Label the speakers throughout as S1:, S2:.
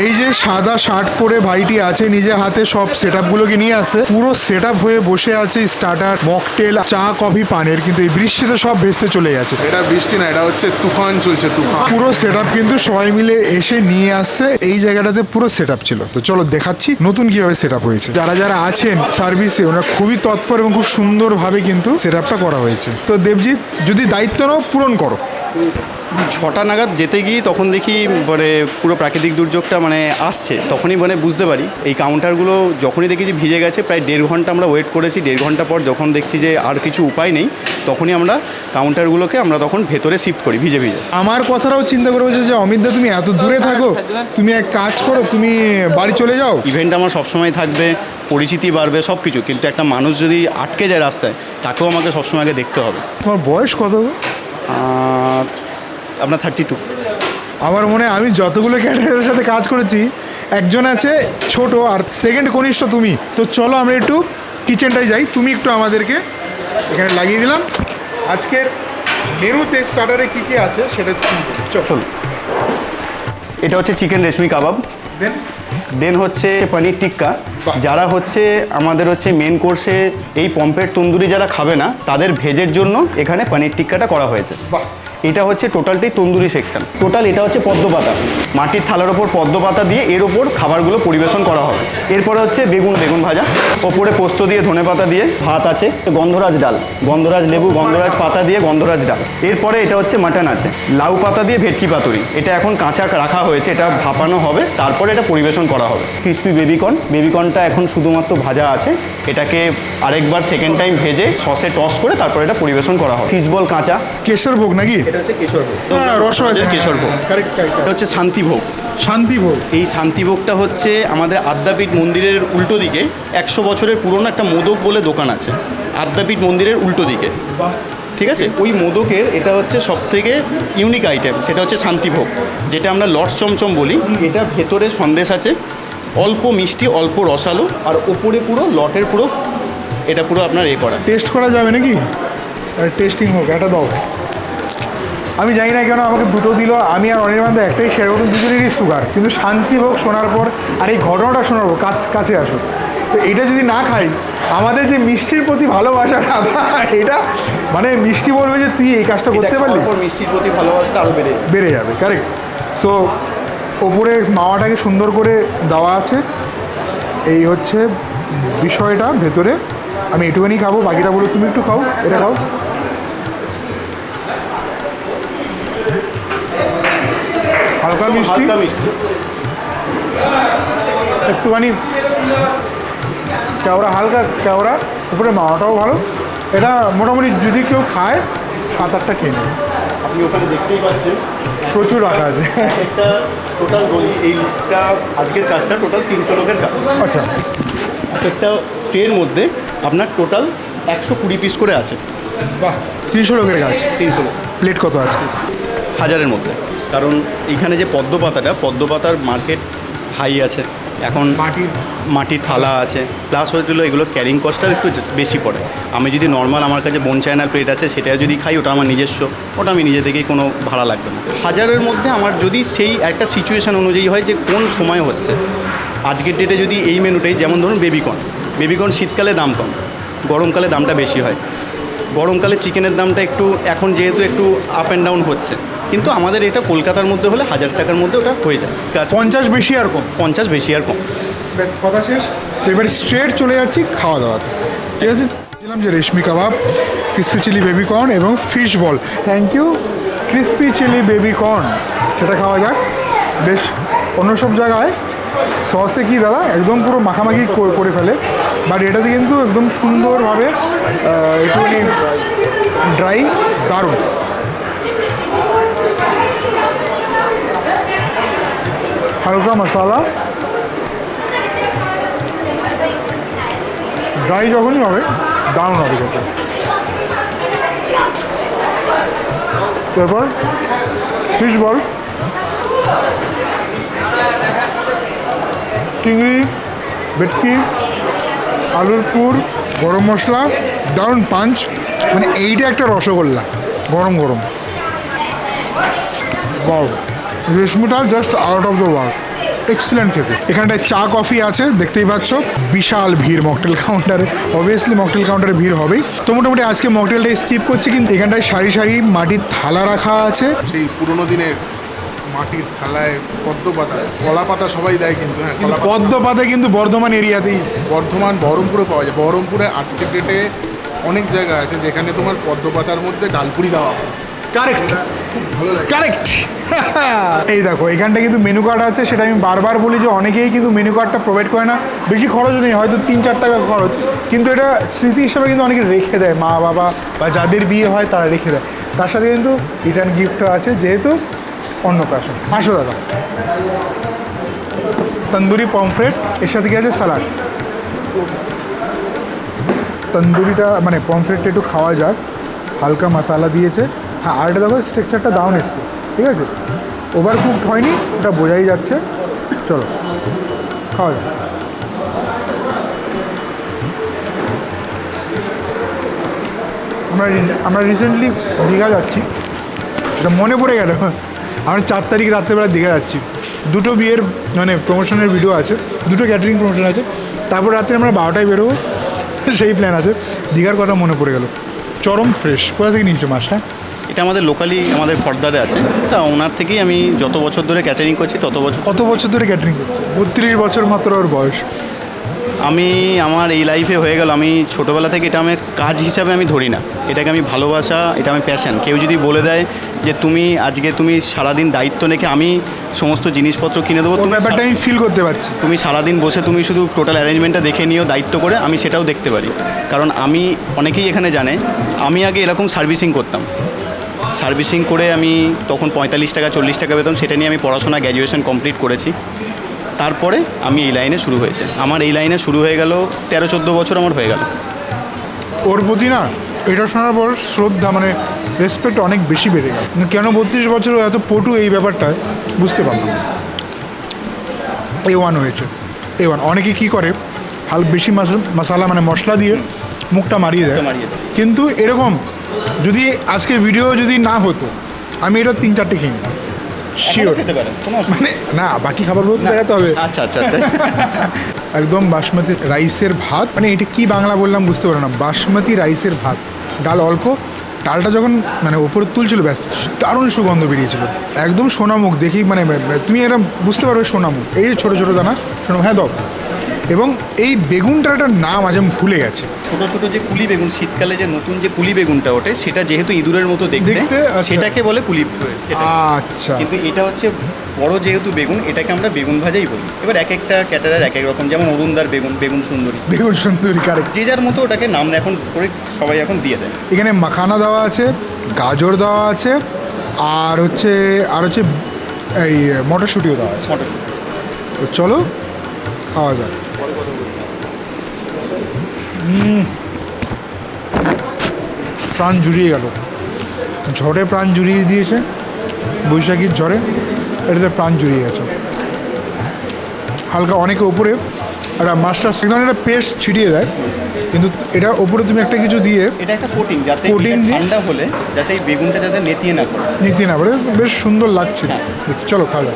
S1: এই যে সাদা শার্ট পরে ভাইটি আছে নিজে হাতে সব সেট আপগুলোকে নিয়ে আসে। পুরো সেট আপ হয়ে বসে আছে স্টার্টার মকটেল চা কফি পানের। কিন্তু এই বৃষ্টিতে সব ভেস্তে চলে গেছে।
S2: এটা বৃষ্টি না এটা হচ্ছে তুফান চলছে তুফান।
S1: পুরো সেট কিন্তু সবাই মিলে এসে নিয়ে আসছে। এই জায়গাটাতে পুরো সেট ছিল। তো চলো দেখাচ্ছি নতুন কীভাবে সেট হয়েছে। যারা যারা আছেন সার্ভিসে ওরা খুবই তৎপর এবং খুব সুন্দরভাবে কিন্তু সেট করা হয়েছে। তো দেবজিৎ যদি দায়িত্ব নাও পূরণ করো।
S3: ছটা নাগাদ যেতে গিয়ে তখন দেখি মানে পুরো প্রাকৃতিক দুর্যোগটা মানে আসছে। তখনই মানে বুঝতে পারি এই কাউন্টারগুলো যখনই দেখি যে ভিজে গেছে প্রায় দেড় ঘণ্টা আমরা ওয়েট করেছি। দেড় ঘণ্টা পর যখন দেখছি যে আর কিছু উপায় নেই তখনই আমরা কাউন্টারগুলোকে আমরা তখন ভেতরে শিফট করি ভিজে ভিজে।
S1: আমার কথাটাও চিন্তা করে বলছে যে অমিতদা তুমি এত দূরে থাকো তুমি এক কাজ করো তুমি বাড়ি চলে যাও।
S3: ইভেন্ট আমার সবসময় থাকবে পরিচিতি বাড়বে সব কিছু কিন্তু একটা মানুষ যদি আটকে যায় রাস্তায় তাকেও আমাকে সবসময় আগে দেখতে হবে।
S1: তোমার বয়স কত
S3: আপনার থার্টি টু
S1: আমার মনে হয় আমি যতগুলো ক্যাটারের সাথে কাজ করেছি একজন আছে ছোট আর সেকেন্ড কনিষ্ঠ তুমি। তো চলো আমরা একটু কিচেনটায় যাই। তুমি একটু আমাদেরকে এখানে লাগিয়ে দিলাম। আজকের মেরুতে স্টার্টারে কী কী আছে সেটা তুমি চলো।
S3: এটা হচ্ছে চিকেন রেশমি কাবাব।
S1: দেন
S3: দেন হচ্ছে পনির টিক্কা। যারা হচ্ছে আমাদের হচ্ছে মেন কোর্সে এই পম্পের তন্দুরি যারা খাবে না তাদের ভেজের জন্য এখানে পনির টিক্কাটা করা হয়েছে।
S1: বাহ।
S3: এটা হচ্ছে টোটালটাই তন্দুরি সেকশন। টোটাল এটা হচ্ছে পদ্ম পাতা। মাটির থালার ওপর পদ্ম পাতা দিয়ে এর ওপর খাবারগুলো পরিবেশন করা হবে। এরপরে হচ্ছে বেগুন বেগুন ভাজা। ওপরে পোস্ত দিয়ে ধনে পাতা দিয়ে ভাত আছে, গন্ধরাজ ডাল। গন্ধরাজ লেবু, গন্ধরাজ পাতা দিয়ে গন্ধরাজ ডাল। এরপরে এটা হচ্ছে মাটন আছে। লাউ পাতা দিয়ে ভেটকি পাতুরি। এটা এখন কাঁচা রাখা হয়েছে, এটা ভাপানো হবে। তারপরে এটা পরিবেশন করা হবে। ক্রিসপি বেবিকর্ন বেবিকর্নটা এখন শুধুমাত্র ভাজা আছে। এটাকে আরেকবার সেকেন্ড টাইম ভেজে সসে টস করে তারপরে এটা পরিবেশন করা হবে। ফিসবল কাঁচা।
S1: কেশর ভোগ নাকি?
S3: এটা হচ্ছে কেশরভোগ।
S1: হ্যাঁ রসগোল্লা
S3: কেশরভোগ।
S1: কারেক্ট
S3: এটা হচ্ছে শান্তিভোগ।
S1: শান্তিভোগ।
S3: এই শান্তিভোগটা হচ্ছে আমাদের আদ্যাপীঠ মন্দিরের উল্টো দিকে। একশো বছরের পুরনো একটা মোদক বলে দোকান আছে। আদ্যাপীঠ মন্দিরের উল্টো দিকে। ঠিক আছে? ওই মোদকের এটা হচ্ছে সব থেকে ইউনিক আইটেম সেটা হচ্ছে শান্তিভোগ। যেটা আমরা লটস চমচম বলি। এটা ভেতরে সন্দেশ আছে। অল্প মিষ্টি অল্প রসালো। আর ওপরে পুরো লটের পুরো এটা পুরো আপনার এ করা।
S1: টেস্ট করা যাবে নাকি? টেস্টিং হোক এটা দাও। আমি জানি না কেন আমাকে দুটো দিল আমি আর অনির্বাণ দা একটাই শেয়ার করতাম দুজনেরই সুগার কিন্তু শান্তি হোক শোনার পর আর এই ঘটনাটা শোনার পর কাছ কাছে আসো তো এটা যদি না খাই আমাদের যে মিষ্টির প্রতি ভালোবাসা এটা মানে মিষ্টি বলবে যে তুই এই কাজটা করতে পারলি?
S3: মিষ্টির প্রতি ভালোবাসাটা আরও বেড়ে
S1: বেড়ে যাবে কারেক্ট সো ওপরে মাওয়াটাকে সুন্দর করে দেওয়া আছে। এই হচ্ছে বিষয়টা ভেতরে। আমি একটুখানি খাব বাকিটা বলো তুমি একটু খাও এটা খাও। হালকা মিষ্টি। একটুখানি কেওড়া হালকা কেওড়া উপরে মাওয়াটাও ভালো। এটা মোটামুটি যদি কেউ খায় সাত আটটা খেয়ে নেবে।
S3: আপনি ওখানে দেখতেই পাচ্ছেন।
S1: প্রচুর রাখা আছে।
S3: একটা টোটাল বলি এইটা আজকের কাজটা টোটাল তিনশো লোকের কাজ।
S1: আচ্ছা।
S3: একটা ট্রের মধ্যে আপনার টোটাল একশো কুড়ি পিস করে আছে।
S1: বাহ তিনশো লোকের কাজ।
S3: তিনশো লোক।
S1: প্লেট কত আজকে?
S3: হাজারের মধ্যে। কারণ এইখানে যে পদ্ম পাতাটা পদ্ম পাতার মার্কেট হাই আছে। এখন
S1: মাটির।
S3: মাটির থালা আছে। প্লাস হয়েছিল এগুলো ক্যারিং কস্টটাও একটু বেশি পড়ে। আমি যদি নর্মাল আমার কাছে বোন চায়নার প্লেট আছে সেটা যদি খাই ওটা আমার নিজস্ব। ওটা আমি নিজে থেকেই কোনো ভাড়া লাগবে না। হাজারের মধ্যে আমার যদি সেই একটা সিচুয়েশান অনুযায়ী হয় যে কোন সময় হচ্ছে আজকের ডেটে যদি এই মেনুটাই যেমন ধরুন বেবিকর্ন বেবিকর্ন শীতকালে দাম কম গরমকালে দামটা বেশি হয়। গরমকালে চিকেনের দামটা একটু এখন যেহেতু একটু আপ অ্যান্ড ডাউন হচ্ছে কিন্তু আমাদের এটা কলকাতার মধ্যে হলে হাজার টাকার মধ্যে ওটা হয়ে যায়।
S1: পঞ্চাশ বেশি আর কম।
S3: পঞ্চাশ বেশি আর কম।
S1: কথা শেষ। তো এবার স্ট্রেট চলে যাচ্ছি খাওয়া দাওয়াতে ঠিক আছে? দিলাম যে reshmi kebab crispy chilli baby corn এবং fish ball. Thank you crispy chilli baby corn. সেটা খাওয়া যাক। বেশ অন্য সব জায়গায় সসে কি দাদা? একদম পুরো মাখামাখি কর- ফেলে। বাট এটাতে কিন্তু একদম সুন্দরভাবে একটুখানি ড্রাই দারুণ। হালকা মশলা। ড্রাই যখনই হবে দারুণ হবে খেতে তারপর ফিশ বল চিংড়ি, ভেটকি, আলুর পুর, গরম মশলা, দারুণ পাঞ্চ মানে এইটা একটা রসগোল্লা, গরম গরম। Wow রেশমিটা just out of the world excellent খেতে। এখানটায় চা কফি আছে দেখতেই পাচ্ছ। বিশাল ভিড় মকটেল কাউন্টারে অবভিয়াসলি মকটেল কাউন্টারে ভিড় হবেই। তো মোটামুটি আজকে মকটেলটা স্কিপ করছি কিন্তু এখানটায় সারি সারি মাটির থালা রাখা আছে।
S2: সেই পুরোনো দিনের মাটির থালায় পদ্ম পাতা কলা পাতা সবাই দেয় কিন্তু হ্যাঁ কলা
S1: পদ্ম পাতা কিন্তু বর্ধমান এরিয়াতেই।
S2: বর্ধমান বহরমপুরে পাওয়া যায়। বহরমপুরে আজকের ডেটে অনেক জায়গা আছে যেখানে তোমার পদ্ম পাতার মধ্যে ডালপুরি দেওয়া হয়।
S1: কারেক্ট কারেক্ট এই দেখো, এখানটা কিন্তু মেনু কার্ড আছে, সেটা আমি বারবার বলি যে অনেকেই কিন্তু মেনু কার্ডটা প্রোভাইড করে না। বেশি খরচ নেই, হয়তো তিন চার টাকা খরচ। কিন্তু এটা স্মৃতি হিসাবে কিন্তু অনেকে রেখে দেয়, মা, বাবা বা যাদের বিয়ে হয় তারা রেখে দেয়। তার সাথে কিন্তু রিটার্ন গিফটও আছে, যেহেতু অন্নপ্রাশন আসো দাদা। তন্দুরি পমফ্রেট এর সাথে কি আছে? স্যালাড তন্দুরিটা মানে পমফ্রেটটা একটু খাওয়া যাক। হালকা মশালা দিয়েছে। হ্যাঁ আর এটা দেখো স্ট্রাকচারটা ডাউন এসছে, ঠিক আছে? ওভার কুকড হয়নি, ওটা বোঝাই যাচ্ছে। চলো, খাওয়া যাক। আমরা আমরা রিসেন্টলি দীঘা যাচ্ছি। এটা মনে পড়ে গেল আমরা চার তারিখ রাত্রেবেলা দীঘা যাচ্ছি। দুটো বিয়ের মানে প্রমোশনের ভিডিও আছে, দুটো ক্যাটারিং প্রমোশন আছে। তারপর রাত্রে আমরা বারোটায় বেরোবো, সেই প্ল্যান আছে। দীঘার কথা মনে পড়ে গেল। চরম ফ্রেশ কোথা থেকে নিয়েছে মাছটা?
S3: এটা আমাদের লোকালি আমাদের ফর্দারে আছে। তা ওনার থেকেই আমি যত বছর ধরে ক্যাটারিং করছি তত বছর
S1: কত বছর ধরে ক্যাটারিং করছে? বত্রিশ বছর মাত্র ওর বয়স।
S3: আমি আমার এই লাইফে হয়ে গেল আমি ছোটোবেলা থেকে এটা আমার কাজ হিসাবে আমি ধরি না। এটাকে আমি ভালোবাসা এটা আমি প্যাশন কেউ যদি বলে দেয় যে তুমি আজকে তুমি সারাদিন দায়িত্ব রেখে আমি সমস্ত জিনিসপত্র কিনে দেবো তুমি
S1: ব্যাপারটা আমি ফিল করতে পারছি।
S3: তুমি সারাদিন বসে তুমি শুধু টোটাল অ্যারেঞ্জমেন্টটা দেখে নিও দায়িত্ব করে আমি সেটাও দেখতে পারি। কারণ আমি অনেকেই এখানে জানে আমি আগে এরকম সার্ভিসিং করতাম। সার্ভিসিং করে আমি তখন পঁয়তাল্লিশ টাকা চল্লিশ টাকা বেতন সেটা নিয়ে আমি পড়াশোনা গ্র্যাজুয়েশন কমপ্লিট করেছি। তারপরে আমি এই লাইনে শুরু হয়েছে। আমার এই লাইনে শুরু হয়ে গেল তেরো চোদ্দ বছর আমার হয়ে গেল।
S1: ওর প্রতি না এটা শোনার পর শ্রদ্ধা মানে রেসপেক্ট অনেক বেশি বেড়ে গেল। কেন বত্রিশ বছর এত পটু এই ব্যাপারটায় বুঝতে পারলাম এ ওয়ান হয়েছে। এ ওয়ান অনেকে কী করে হাল বেশি মশালা মানে মশলা দিয়ে মুখটা মারিয়ে দেয়।
S3: মুখটা মারিয়ে দেয়।
S1: কিন্তু এরকম যদি আজকের ভিডিও যদি না হতো আমি এটা তিন চারটে খেয়ে নিতাম। শিওর মানে না বাকি খাবারগুলো তো দেখাতে হবে।
S3: আচ্ছা আচ্ছা আচ্ছা।
S1: একদম বাসমতি রাইসের ভাত। মানে এটা কি বাংলা বললাম বুঝতে পারো না। বাসমতি রাইসের ভাত। ডাল অল্প ডালটা যখন মানে ওপরে তুলছিল ব্যাস দারুণ সুগন্ধ বেরিয়েছিল। একদম সোনামুখ দেখি মানে তুমি এটা বুঝতে পারবে সোনামুখ। এই যে ছোটো ছোটো দানা সোনামুখ হ্যাঁ দাও। এবং এই বেগুনটার একটা নাম আজ আমি ভুলে গেছে।
S3: ছোট ছোট যে কুলি বেগুন শীতকালে যে নতুন যে কুলি বেগুনটা ওঠে সেটা যেহেতু ইঁদুরের মতো দেখতে
S1: আচ্ছা।
S3: সেটাকে বলে কুলি
S1: আচ্ছা।
S3: কিন্তু এটা হচ্ছে বড় যেহেতু বেগুন এটাকে আমরা বেগুন ভাজাই বলি। এবার এক একটা ক্যাটারার এক এক রকম যেমন অরুণদার বেগুন বেগুন সুন্দরী।
S1: বেগুন সুন্দরী কারেক্ট
S3: যে যার মতো ওটাকে নাম এখন করে সবাই এখন দিয়ে দেয়।
S1: এখানে মাখানা দেওয়া আছে গাজর দেওয়া আছে আর হচ্ছে আর হচ্ছে এই মটরশুঁটিও দেওয়া আছে।
S3: মটরশুঁটি।
S1: তো চলো খাওয়া যাক। প্রাণ জুড়িয়ে গেল। ঝড়ে প্রাণ জুড়িয়ে দিয়েছে বৈশাখীর ঝড়ে এটাতে প্রাণ জুড়িয়ে গেছে। হালকা অনেকে ওপরে একটা মাস্টার একদম একটা পেস্ট ছিটিয়ে দেয় কিন্তু এটা ওপরে তুমি একটা কিছু দিয়ে
S3: এটা একটা কোটিং যাতে
S1: দিয়ে-
S3: ঠান্ডা হলে যাতে এই বেগুনটা যাতে নেতিয়ে না পড়ে।
S1: নিতে না পারে বেশ সুন্দর লাগছে।
S3: হ্যাঁ।
S1: দেখি চলো খাওয়া যাক।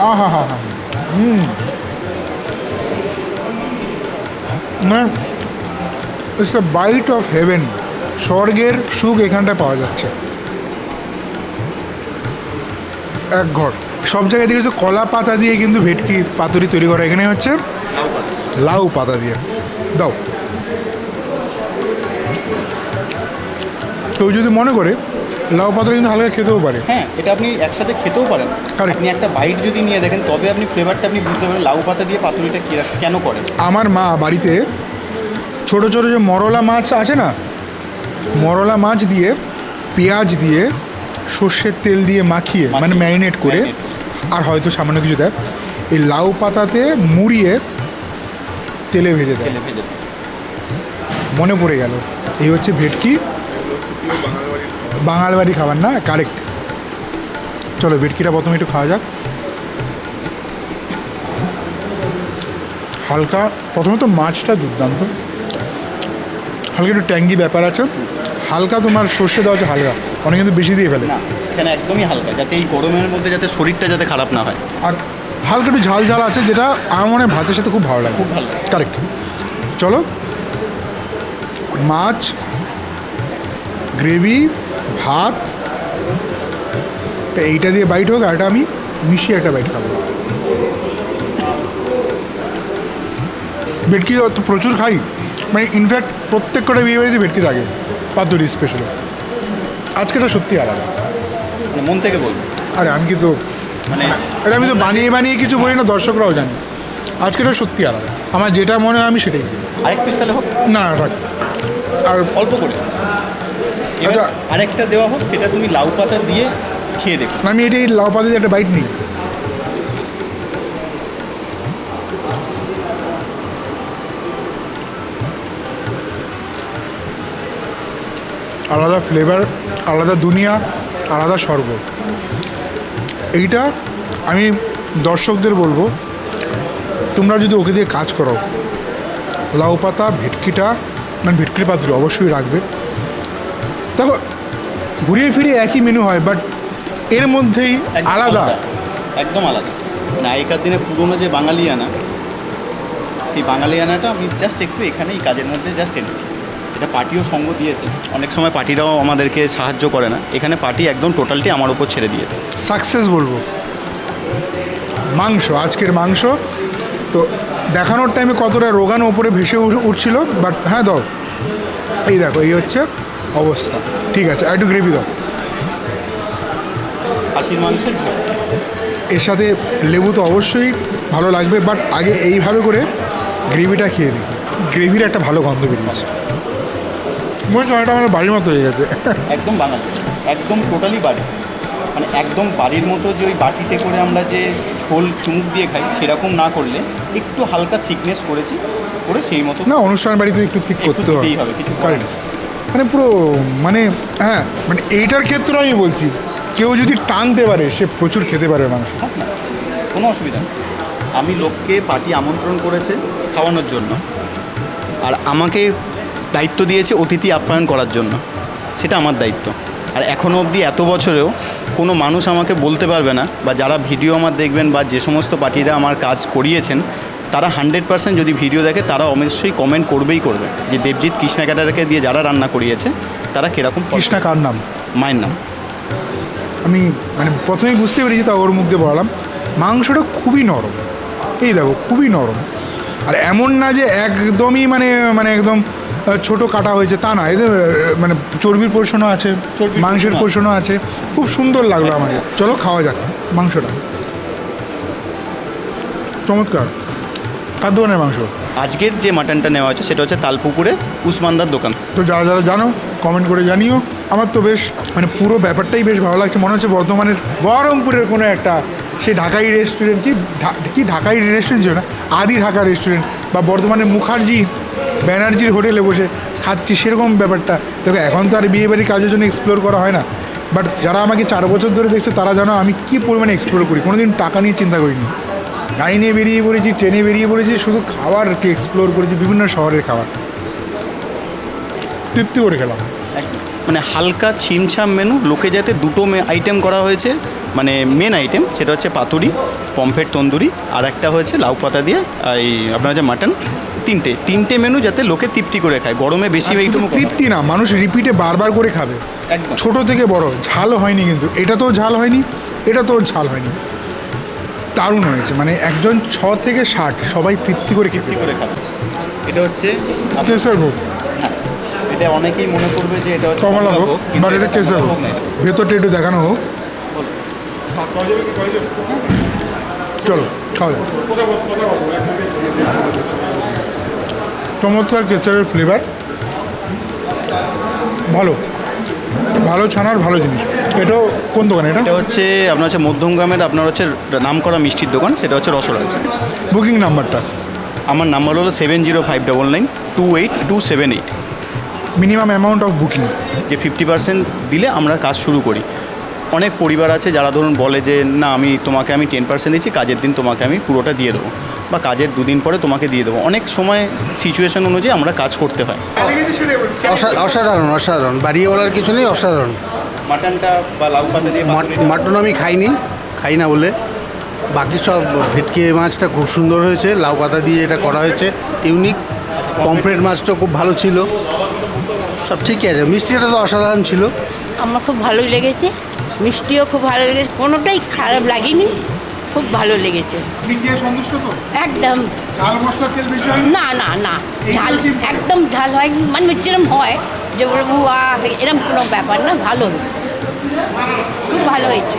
S1: আহা হা হা হুম মানে it's the bite of heaven স্বর্গের সুখ এখানটায় পাওয়া যাচ্ছে। এক ঘর। সব জায়গায় দেখেছ কলা পাতা দিয়ে কিন্তু ভেটকি পাতুরি তৈরি করা। এখানে হচ্ছে লাউ পাতা দিয়ে। দাও। কেউ যদি মনে করে লাউ পাতা কিন্তু হালকা খেতেও পারে।
S3: হ্যাঁ এটা আপনি একসাথে খেতেও পারেন. আপনি একটা বাইট যদি নিয়ে দেখেন তবে আপনি ফ্লেভারটা আপনি বুঝতে পারেন লাউ পাতা দিয়ে পাতুরিটা কি কেন করেন
S1: আমার মা বাড়িতে ছোট ছোট যে মরলা মাছ আছে না মরলা মাছ দিয়ে পেঁয়াজ দিয়ে সর্ষের তেল দিয়ে মাখিয়ে মানে ম্যারিনেট করে আর হয়তো সামান্য কিছু দেয় এই লাউ পাতাতে মুড়িয়ে তেলে ভেজে দেয়। মনে পড়ে গেল এই হচ্ছে ভেটকি বাঙাল বাড়ি খাবার না? কারেক্ট চলো ভেটকিটা প্রথমে একটু খাওয়া যাক। হালকা প্রথমে তো মাছটা দুর্দান্ত। হালকা একটু ট্যাঙ্গি ব্যাপার আছে। হালকা তোমার সর্ষে দেওয়া আছে হালকা। অনেক কিন্তু বেশি দিয়ে ফেলে।
S3: না এখানে একদমই হালকা যাতে এই গরমের মধ্যে যাতে শরীরটা যাতে খারাপ না হয়।
S1: আর হালকা একটু ঝাল ঝাল আছে যেটা আমার মনে হয় ভাতের সাথে খুব ভালো লাগে।
S3: খুব ভালো লাগে।
S1: কারেক্ট চলো। মাছ গ্রেভি ভাত এইটা দিয়ে বাইট হোক আর এটা আমি মিশিয়ে একটা বাইট খাব। ভেটকি তো প্রচুর খাই। মানে ইনফ্যাক্ট প্রত্যেক কটা বিয়ে বাড়িতে ভেটকি থাকে পাতুরি স্পেশাল আজকেটা সত্যি আলাদা।
S3: মানে মন থেকে বলব।
S1: আরে আমি কিন্তু
S3: মানে
S1: এটা আমি তো বানিয়ে বানিয়ে কিছু বলি না দর্শকরাও জানে। আজকেটা সত্যি আলাদা। আমার যেটা মনে হয় আমি সেটাই
S3: আরেক পিস তাহলে হোক।
S1: না না থাক। আর
S3: অল্প করে। এবার
S1: আচ্ছা।
S3: আরেকটা দেওয়া হোক সেটা তুমি লাউ পাতা দিয়ে খেয়ে দেখো।
S1: আমি এটাই লাউ পাতা দিয়ে একটা বাইট নিই। আলাদা ফ্লেভার আলাদা দুনিয়া আলাদা স্বর্গ। এইটা আমি দর্শকদের বলব তোমরা যদি ওকে দিয়ে কাজ করো লাউ পাতা ভেটকিটা মানে ভেটকির পাত্র অবশ্যই রাখবে। দেখো ঘুরিয়ে ফিরিয়ে একই মেনু হয় বাট এর মধ্যেই আলাদা।
S3: একদম আলাদা। মানে আগেকার দিনে পুরোনো যে বাঙালিয়ানা সেই বাঙালিয়ানাটা আমি জাস্ট একটু এখানে এই কাজের মধ্যে জাস্ট এনেছি। এটা পার্টিও সঙ্গ দিয়েছে। অনেক সময় পার্টিরাও আমাদেরকে সাহায্য করে না। এখানে পার্টি একদম টোটালটি আমার উপর ছেড়ে দিয়েছে।
S1: সাকসেস বলব। মাংস আজকের মাংস। তো দেখানোর টাইমে কতটা রোগানো ওপরে ভেসে উঠ- উঠছিল বাট হ্যাঁ দাও। এই দেখো এই হচ্ছে অবস্থা। ঠিক আছে আর একটু গ্রেভি দাও।
S3: খাসির মাংসের
S1: এর সাথে লেবু তো অবশ্যই ভালো লাগবে বাট আগে এইভাবে করে গ্রেভিটা খেয়ে দেখি। গ্রেভির একটা ভালো গন্ধ বেরিয়েছে। মনে হচ্ছে এটা আমার বাড়ির মতো হয়ে গেছে।
S3: একদম বাঙালি একদম টোটালি বাড়ি। মানে একদম বাড়ির মতো যে ওই বাটিতে করে আমরা যে ঝোল চুমুক দিয়ে খাই সেরকম না করলে একটু হালকা থিকনেস করেছি করে সেই মতো
S1: না অনুষ্ঠান বাড়িতে একটু ঠিক করতে হবে
S3: কিছু
S1: কারেক্ট মানে পুরো মানে হ্যাঁ মানে এইটার ক্ষেত্রে আমি বলছি, কেউ যদি টানতে পারে, সে প্রচুর খেতে পারে মাংস
S3: কোনো অসুবিধা নেই। আমি লোককে পার্টি আমন্ত্রণ করেছে খাওয়ানোর জন্য, আর আমাকে দায়িত্ব দিয়েছে অতিথি আপ্যায়ন করার জন্য। সেটা আমার দায়িত্ব। আর এখনও অবধি এত বছরেও কোনো মানুষ আমাকে বলতে পারবে না, বা যারা ভিডিও আমার দেখবেন, বা যে সমস্ত পার্টিরা আমার কাজ করিয়েছেন তারা হান্ড্রেড পার্সেন্ট যদি ভিডিও দেখে তারা অবশ্যই কমেন্ট করবেই করবে যে দেবজিৎ কৃষ্ণা ক্যাটারকে দিয়ে যারা রান্না করিয়েছে তারা কীরকম
S1: কৃষ্ণা কার নাম?
S3: মায়ের নাম।
S1: আমি মানে প্রথমেই বুঝতে পেরেছি তা ওর মুখ দিয়ে বললাম মাংসটা খুবই নরম। এই দেখো খুবই নরম। আর এমন না যে একদমই মানে মানে একদম ছোট কাটা হয়েছে তা না। এদের মানে চর্বির পোর্শনও আছে মাংসের পোর্শনও আছে। খুব সুন্দর লাগল আমাকে। চলো খাওয়া যাক। মাংসটা। চমৎকার। কার দোকানের মাংস?
S3: আজকের যে মাটনটা নেওয়া হচ্ছে সেটা হচ্ছে তালপুকুরে উসমানদার দোকান।
S1: তো যারা যারা জানো কমেন্ট করে জানিও। আমার তো বেশ মানে পুরো ব্যাপারটাই বেশ ভালো লাগছে। মনে হচ্ছে বর্ধমানের বহরমপুরের কোনো একটা সেই ঢাকাই রেস্টুরেন্ট কি ঢা- কি ঢাকাই রেস্টুরেন্ট ছিল না? আদি ঢাকা রেস্টুরেন্ট বা বর্ধমানের মুখার্জি ব্যানার্জির হোটেলে বসে খাচ্ছি সেরকম ব্যাপারটা। দেখো এখন তো আর বিয়ে বাড়ির কাজের জন্য এক্সপ্লোর করা হয় না। বাট যারা আমাকে চার বছর ধরে দেখছে তারা জানো আমি কী পরিমাণে এক্সপ্লোর করি। কোনোদিন টাকা নিয়ে চিন্তা করিনি। গাড়ি নিয়ে বেরিয়ে পড়েছি ট্রেনে বেরিয়ে পড়েছি শুধু খাবারকে এক্সপ্লোর করেছি বিভিন্ন শহরের খাবার। তৃপ্তি করে খেলাম।
S3: মানে হালকা ছিমছাম মেনু লোকে যাতে দুটো আইটেম করা হয়েছে মানে মেন আইটেম সেটা হচ্ছে পাতুরি পমফ্রেট তন্দুরি আর একটা হয়েছে লাউ পাতা দিয়ে এই আপনার হচ্ছে মাটন তিনটে। তিনটে মেনু যাতে লোকে তৃপ্তি করে খায় গরমে বেশি
S1: শুধু তৃপ্তি না মানুষ রিপিটে বারবার করে খাবে। ছোট থেকে বড় ঝাল হয়নি কিন্তু এটা তো ঝাল হয়নি এটা তো ঝাল হয়নি। দারুণ হয়েছে। মানে একজন ছ থেকে ষাট সবাই তৃপ্তি করে খেতে
S3: করে খাবে। এটা হচ্ছে
S1: কেসর ভোগ।
S3: হ্যাঁ, এটা অনেকেই মনে করবে যে এটা হচ্ছে
S1: কমলা ভোগ বাট এটা কেসর ভোগ ভেতরটা একটু দেখানো হোক। চলো খাওয়া যাক। চমৎকার কেসারের ফ্লেভার ভালো। ভালো ছানার ভালো জিনিস। এটাও কোন দোকান এটা?
S3: এটা হচ্ছে আপনার হচ্ছে মধ্যমগ্রামের আপনার হচ্ছে নাম করা মিষ্টির দোকান সেটা হচ্ছে রসরাজ
S1: বুকিং নাম্বারটা?
S3: আমার নাম্বার হলো seven zero five double nine two eight two seven eight.
S1: Minimum amount of booking.
S3: যে ফিফটি পার্সেন্ট দিলে আমরা কাজ শুরু করি। অনেক পরিবার আছে যারা ধরুন বলে যে না আমি তোমাকে আমি টেন পার্সেন্ট দিচ্ছি কাজের দিন তোমাকে আমি পুরোটা দিয়ে দেবো বা কাজের দুদিন পরে তোমাকে দিয়ে দেবো। অনেক সময় সিচুয়েশন অনুযায়ী আমরা কাজ করতে হয়।
S4: অসা- অসাধারণ অসাধারণ। বাড়িয়ে বলার কিছু নেই অসাধারণ।
S3: মাটনটা বা লাউ পাতা দিয়ে
S4: মাটন আমি খাইনি খাই না বলে। বাকি সব ভেটকি মাছটা খুব সুন্দর হয়েছে লাউ পাতা দিয়ে এটা করা হয়েছে ইউনিক। পমফ্রেট মাছটা খুব ভালো ছিল। সব ঠিকই আছে মিষ্টিটা তো অসাধারণ ছিল।
S5: আমার খুব ভালোই লেগেছে। মিষ্টিও খুব ভালো লেগেছে কোনোটাই খারাপ লাগেনি খুব ভালো লেগেছে। একদম।
S1: ঝাল মশলা তেল
S5: না না না। ঝাল একদম ঝাল হয় মানে যেরকম হয় যে এরকম কোনো ব্যাপার না ভালো খুব ভালো হয়েছে।